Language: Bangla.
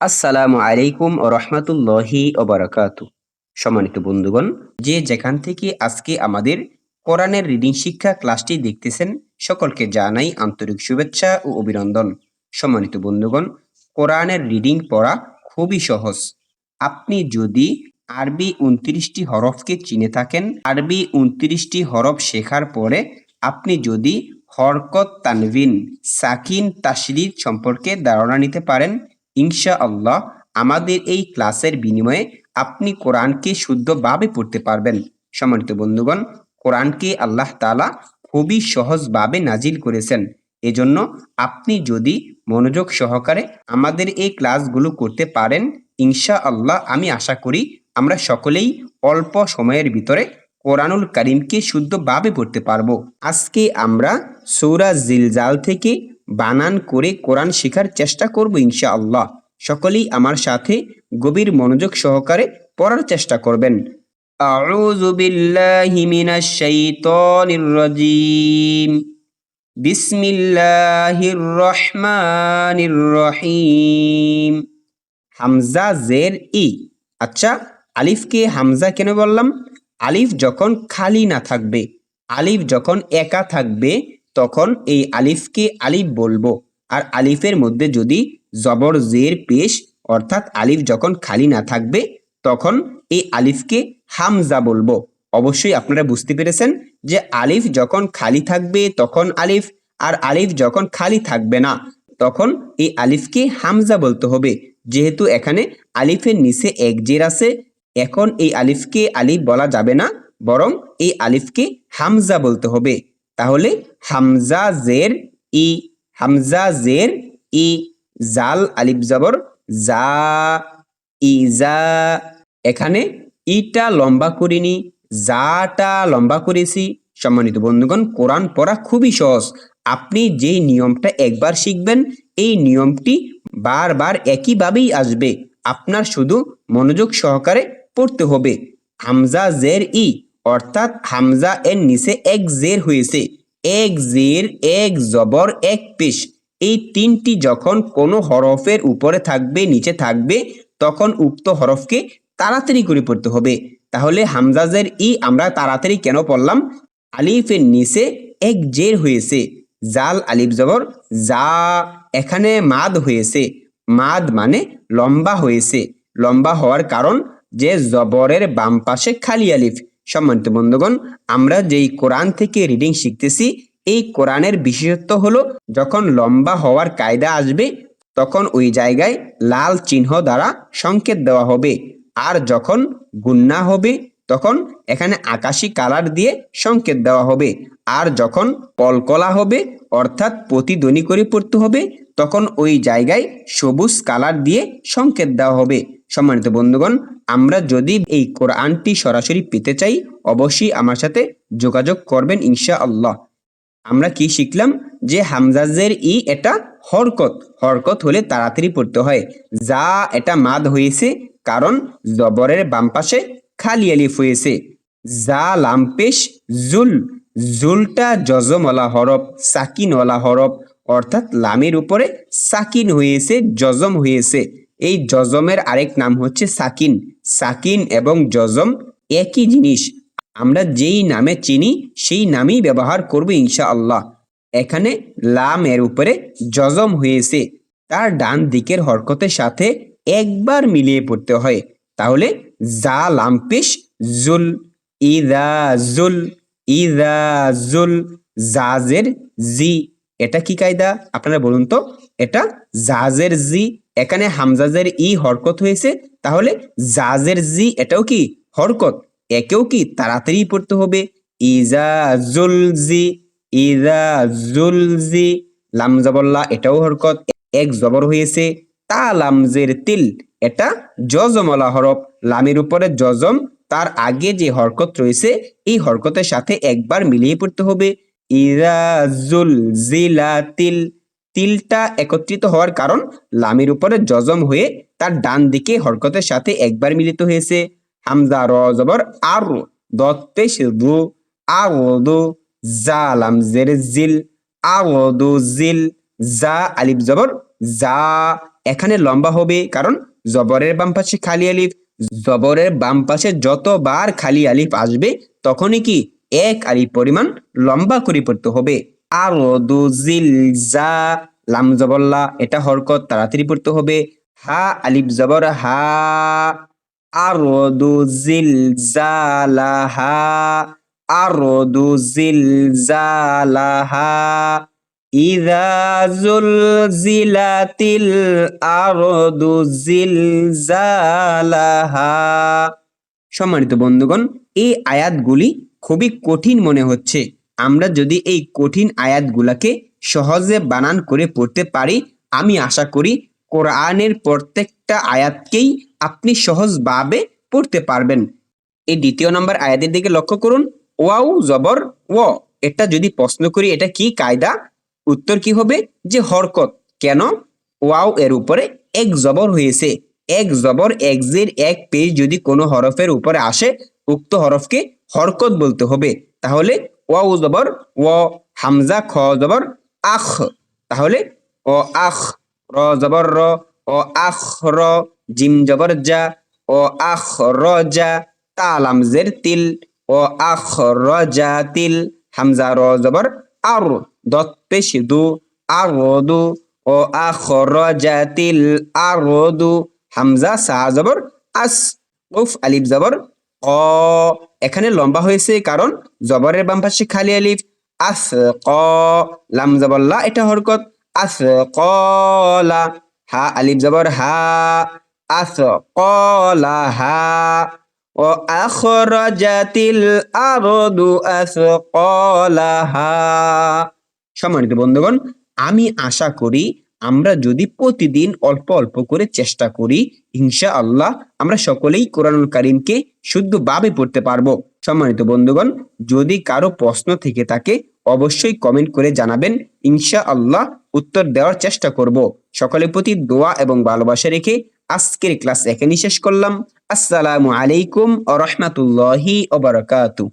আসসালামু আলাইকুম ও রহমতুল্লাহি ওবরাকাতু সম্মানিত বন্ধুগণ, যে যেখান থেকে আজকে আমাদের কোরআনের রিডিং শিক্ষা ক্লাসটি দেখতেছেন, সকলকে জানাই আন্তরিক শুভেচ্ছা ও অভিনন্দন। সম্মানিত বন্ধুগণ, কোরআনের রিডিং পড়া খুবই সহজ। আপনি যদি আরবি উনত্রিশটি হরফকে চিনে থাকেন, আরবি উনত্রিশটি হরফ শেখার পরে আপনি যদি হরকত তানভিন, সাকিন, তাশরিদ সম্পর্কে ধারণা নিতে পারেন ইনশা আল্লাহ আমাদের এই ক্লাসের বিনিময়ে আপনি কোরআনকে শুদ্ধভাবে পড়তে পারবেন। সম্মানিত বন্ধুগণ, কোরআনকে আল্লাহ তাআলা খুবই সহজভাবে নাজিল করেছেন। এজন্য আপনি যদি মনোযোগ সহকারে আমাদের এই ক্লাসগুলো করতে পারেন ইনশা আল্লাহ আমি আশা করি আমরা সকলেই অল্প সময়ের ভিতরে কোরআনুল করিমকে শুদ্ধভাবে পড়তে পারব। আজকে আমরা সৌরা জিলজাল থেকে বানান করে কোরআন শেখার চেষ্টা করব ইনশা আল্লাহ সকলেই আমার সাথে গভীর মনোযোগ সহকারে পড়ার চেষ্টা করবেন أعوذ بالله من الشيطان الرجيم بسم الله الرحمن الرحيم হামজা জের ই আচ্ছা আলিফকে হামজা কেন বললাম আলিফ যখন খালি না থাকবে আলিফ যখন একা থাকবে তখন এই আলিফকে আলিফ বলব। আর আলিফের মধ্যে যদি জবর জের পেশ, অর্থাৎ আলিফ যখন খালি না থাকবে, তখন এই আলিফকে হামজা বলব। অবশ্যই আপনারা বুঝতে পেরেছেন যে আলিফ যখন খালি থাকবে, তখন আলিফ, আর আলিফ যখন খালি থাকবে না, তখন এই আলিফকে হামজা বলতে হবে। যেহেতু এখানে আলিফের নিচে এক জের আছে, এখন এই আলিফকে আলিফ বলা যাবে না, বরং এই আলিফকে হামজা বলতে হবে। তাহলে হামজা জের ই, হামজা জের ই, জাল, আলিফ জবর, জা ইজা এখানে ইটা লম্বা করিনি, জাটা লম্বা করেছি। সম্মানিত বন্ধুগণ, কোরআন পড়া খুবই সহজ। আপনি যেই নিয়মটা একবার শিখবেন, এই নিয়মটি বারবার একইভাবেই আসবে। আপনার শুধু মনোযোগ সহকারে পড়তে হবে। হামজা জের ই অর্থাৎ হামজা এর নিচে এক জের হয়েছে। এক জের, এক জবর, এক পেশ। এই তিনটি যখন কোনো হরফের উপরে থাকবে, নিচে থাকবে, তখন উক্ত হরফকে তাড়াতাড়ি করে পড়তে হবে। তাহলে হামজাজের ই আমরা তাড়াতাড়ি কেন পড়লাম? আলিফের নিচে এক জের হয়েছে। জাল, আলিফ, জবর যা এখানে মাদ হয়েছে। মাদ মানে লম্বা হয়েছে। লম্বা হওয়ার কারণ যে জবরের বাম পাশে খালি আলিফ। সম্মানিত বন্ধুগণ, আমরা যেই কোরআন থেকে রিডিং শিখতেছি, এই কোরআনের বিশেষত্ব হলো যখন লম্বা হওয়ার কায়দা আসবে, তখন ওই জায়গায় লাল চিহ্ন দ্বারা সংকেত দেওয়া হবে। আর যখন গুন্না হবে, তখন এখানে আকাশি কালার দিয়ে সংকেত দেওয়া হবে। আর যখন কলকলা হবে, অর্থাৎ প্রতিধ্বনি করে পড়তে হবে, তখন ওই জায়গায় সবুজ কালার দিয়ে সংকেত দেওয়া হবে। সম্মানিত বন্ধুগণ, আমরা যদি এই কোরআনটি সরাসরি পেতে চাই, অবশ্যই আমার সাথে যোগাযোগ করবেন ইনশা আল্লাহ আমরা কি শিখলাম যে হামজাজের ই এটা হরকত। হরকত হলে তাড়াতাড়ি পড়তে হয়। যা এটা মাদ হয়েছে, কারণ জবরের বাম পাশে খালি আলিফ হয়েছে। যা লাম্পেশ জুল। জুলটা জজমওয়ালা হরফ সাকিনওয়ালা হরফ। অর্থাৎ লামের উপরে সাকিন হয়েছে, জজম হয়েছে। এই জজমের আরেক নাম হচ্ছে সাকিন। সাকিন এবং জজম একই জিনিস। আমরা যেই নামে চিনি, সেই নামই ব্যবহার করব ইনশা আল্লাহ এখানে লাম এর উপরে জজম হয়েছে। তার ডান দিকের হরকতের সাথে একবার মিলিয়ে পড়তে হয়। তাহলে জা লাম জুল, ইদা জুল ইদা জুল, জাজের জি। এটা কি কায়দা? আপনারা বলুন তো। এটা জাজের জি এখানে হামজাজের ই হরকত হয়েছে, তাহলে জাজের জি এটাও কি হরকত? একেও কি তাড়াতাড়ি পড়তে হবে? ইজা ইজা জুলজি লাম এটাও হরকত, এক জবর হয়েছে, তা লামজের তিল, এটা জজমলা হরফ, লামের উপরে জজম, তার আগে যে হরকত রয়েছে, এই হরকতের সাথে একবার মিলিয়ে পড়তে হবে। ইজা জুল জিলা তিল তিলটা একত্রিত হওয়ার কারণ লামের উপরে জজম হয়ে তার ডান দিকে হরকতের সাথে একবার মিলিত হয়েছে। হামজা, র, জবর, আর দত্তেশ রু আওদু জালাম জের, জিল আওদু জিল, জা, আলিফ, জবর, জা, এখানে লম্বা হবে কারণ জবরের বাম পাশে খালি আলিফ, জবরের বাম পাশে যতবার খালি আলিফ আসবে তখনই কি এক আলিফ পরিমাণ লম্বা করে পড়তে হবে। আর দু জিল লাম জবল্লা, এটা হরকত তাড়াতাড়ি পড়তে হবে। হা, আলিফ জবর, হা। আর দু জিল জালাহা আর দু জিল জালাহা ইদা জুলজিলাতিল আরদু জিলজালাহা সম্মানিত বন্ধুগণ, এই আয়াতগুলি খুবই কঠিন মনে হচ্ছে। আমরা যদি এই কঠিন আয়াতগুলাকে সহজে বানান করে পড়তে পারি, আমি আশা করি কোরআনের প্রত্যেকটা আয়াতকেই আপনি সহজভাবে পড়তে পারবেন। এই দ্বিতীয় নম্বর আয়াতের দিকে লক্ষ্য করুন। ওয়াও, জবর, ও। এটা যদি প্রশ্ন করি, এটা কি কায়দা? উত্তর কি হবে? যে হরকত। কেন? ওয়াও এর উপরে এক জবর হয়েছে। এক জবর, এক জের, এক পেজ যদি কোনো হরফের উপরে আসে, উক্ত হরফকে হরকত বলতে হবে। তাহলে ওয়াও জবর, ও হামজা, খ জবর, আখ। তাহলে ও আখ, র জবর, র, ও আখ, র, জিম জবর যা ও আখ, র যা তালাম জের, তিল, ও আখ, র যা তিল, হামজা, র জবর, আর, দত, পেশ, দু আর দু, ও আখ, র যা তিল আর দু, হামজা, সা জবর, আস, উফ, আলিফ জবর, ক এখানে লম্বা হয়েছে কারণ জবরের বাম পাশে খালি আলিফ। আস ক লাম জবল্লা এটা হরকত। আস কলা হা, আলিফ জবর, হা। আস কলা হা। ও আখরাজাতিল আরদু আসকালাহা সম্মানিত বন্ধুগণ, আমি আশা করি আমরা যদি প্রতিদিন অল্প অল্প করে চেষ্টা করি ইনশা আল্লাহ আমরা সকলেই কোরআনুল কারিমকে শুদ্ধভাবে পড়তে পারব। সম্মানিত বন্ধুগণ, যদি কারও প্রশ্ন থেকে থাকে, অবশ্যই কমেন্ট করে জানাবেন। ইনশা আল্লাহ উত্তর দেওয়ার চেষ্টা করব। সকলের প্রতি দোয়া এবং ভালোবাসা রেখে আজকের ক্লাস এখানেই শেষ করলাম। আসসালামু আলাইকুম আ রহমতুল্লাহি ওবরাকাতু